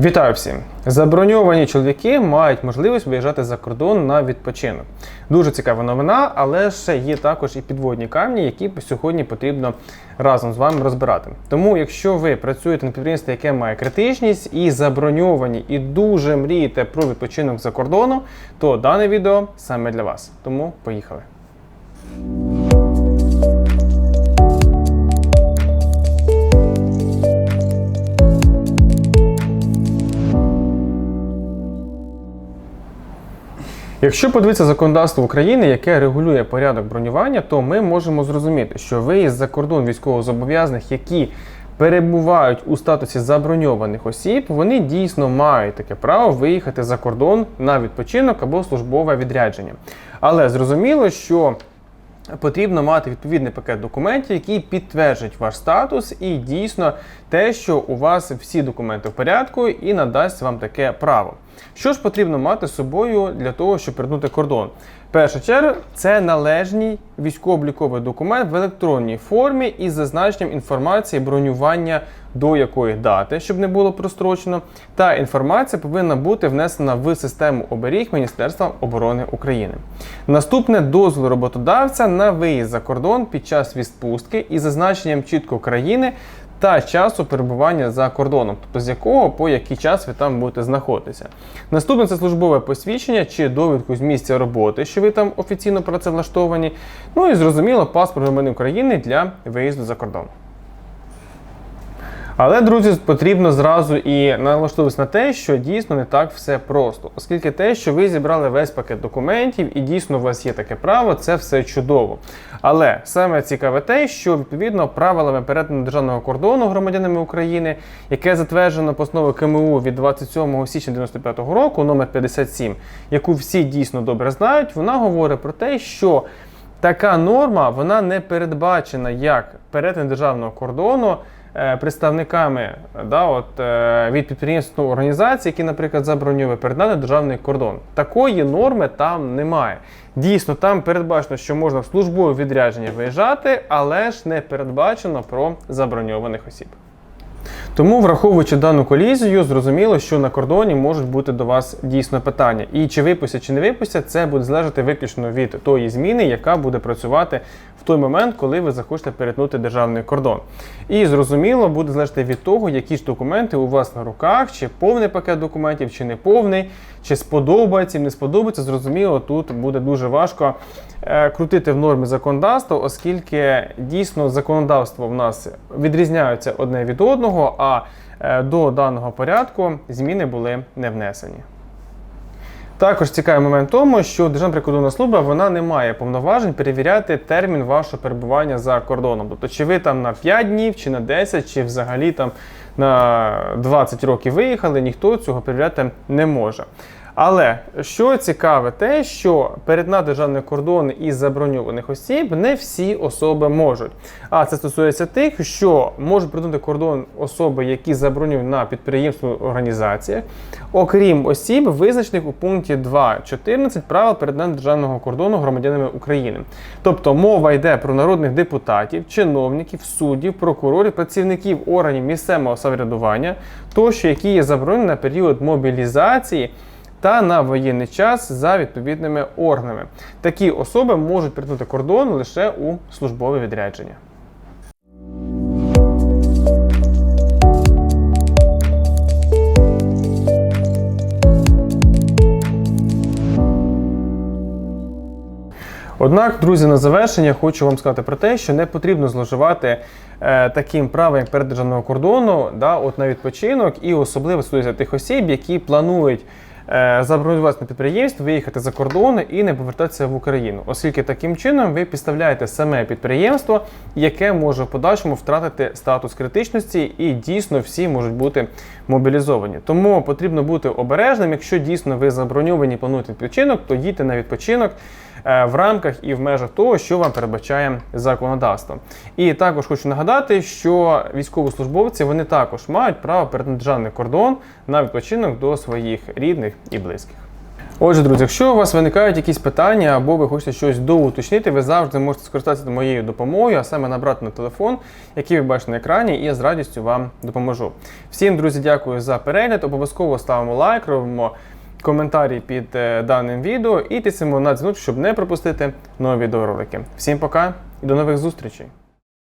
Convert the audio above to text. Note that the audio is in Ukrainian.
Вітаю всім! Заброньовані чоловіки мають можливість виїжджати за кордон на відпочинок. Дуже цікава новина, але ще є також і підводні камні, які сьогодні потрібно разом з вами розбирати. Тому, якщо ви працюєте на підприємстві, яке має критичність і заброньовані, і дуже мрієте про відпочинок за кордоном, то дане відео саме для вас. Тому поїхали. Якщо подивитися законодавство України, яке регулює порядок бронювання, то ми можемо зрозуміти, що виїзд за кордон військовозобов'язаних, які перебувають у статусі заброньованих осіб, вони дійсно мають таке право виїхати за кордон на відпочинок або службове відрядження. Але зрозуміло, що Потрібно мати відповідний пакет документів, які підтверджують ваш статус і дійсно те, що у вас всі документи в порядку, і надасть вам таке право. Що ж потрібно мати з собою для того, щоб перетнути кордон? В першу чергу, це належний військово-обліковий документ в електронній формі із зазначенням інформації бронювання до якої дати, щоб не було прострочено. Та інформація повинна бути внесена в систему оберіг Міністерства оборони України. Наступне дозвіл роботодавця на виїзд за кордон під час відпустки із зазначенням чітко країни. Та часу перебування за кордоном, тобто з якого по який час ви там будете знаходитися. Наступне це службове посвідчення чи довідку з місця роботи, що ви там офіційно працевлаштовані. Ну і зрозуміло, паспорт громадянина України для виїзду за кордон. Але, друзі, потрібно зразу і налаштовуватися на те, що дійсно не так все просто, оскільки те, що ви зібрали весь пакет документів і дійсно у вас є таке право, це все чудово. Але саме цікаве те, що відповідно правилами перетину державного кордону громадянами України, яке затверджено постановою КМУ від 27 січня 95 року, номер 57, яку всі дійсно добре знають, вона говорить про те, що така норма вона не передбачена як перетин державного кордону. Е, представниками да, от, е, від підприємств ну, організацій, які, наприклад, забронювали передати державний кордон. Такої норми там немає. Дійсно, там передбачено, що можна в службове відрядження виїжджати, але ж не передбачено про заброньованих осіб. Тому, враховуючи дану колізію, зрозуміло, що на кордоні можуть бути до вас дійсно питання. І чи випустять, чи не випустять, це буде залежати виключно від тої зміни, яка буде працювати в той момент, коли ви захочете перетнути державний кордон. І зрозуміло, буде залежати від того, які ж документи у вас на руках, чи повний пакет документів, чи не повний, чи сподобається, не сподобається. Зрозуміло, тут буде дуже важко е, крутити в нормі законодавства, оскільки дійсно законодавство в нас відрізняються одне від одного, а е, до даного порядку зміни були не внесені. Також цікавий момент в тому, що Державна прикордонна служба вона не має повноважень перевіряти термін вашого перебування за кордоном. Тобто, чи ви там на 5 днів, чи на 10, чи взагалі там на 20 років виїхали, ніхто цього перевіряти не може. Але що цікаве, те, що перетинати державний кордон із заброньованих осіб не всі особи можуть. А це стосується тих, що можуть перетнути кордон особи, які забронюють на підприємство організаціях, окрім осіб, визначених у пункті 2.14 правил перетинання державного кордону громадянами України. Тобто мова йде про народних депутатів, чиновників, суддів, прокурорів, працівників органів місцевого самоврядування, тощо, які є заборонені на період мобілізації та на воєнний час за відповідними органами. Такі особи можуть перетнути кордон лише у службове відрядження. Однак, друзі, на завершення хочу вам сказати про те, що не потрібно зловживати е, таким правом, як перед державного кордону, да, от на відпочинок, і особливо стосується тих осіб, які планують забронювати на підприємство, виїхати за кордон і не повертатися в Україну, оскільки таким чином ви підставляєте саме підприємство, яке може в подальшому втратити статус критичності, і дійсно всі можуть бути мобілізовані. Тому потрібно бути обережним. Якщо дійсно ви заброньовані, плануєте відпочинок, то їдьте на відпочинок. Е, в рамках і в межах того, що вам передбачає законодавство. І також хочу нагадати, що військовослужбовці вони також мають право перетнути державний кордон на відпочинок до своїх рідних і близьких. Отже, друзі, якщо у вас виникають якісь питання або ви хочете щось доуточнити, ви завжди можете скористатися моєю допомогою, а саме набрати на телефон, який ви бачите на екрані, і я з радістю вам допоможу. Всім, друзі, дякую за перегляд. Обов'язково ставимо лайк, робимо коментарі під е, даним відео і тиснемо на дзвінок, щоб не пропустити нові відеоролики. Всім пока і до нових зустрічей!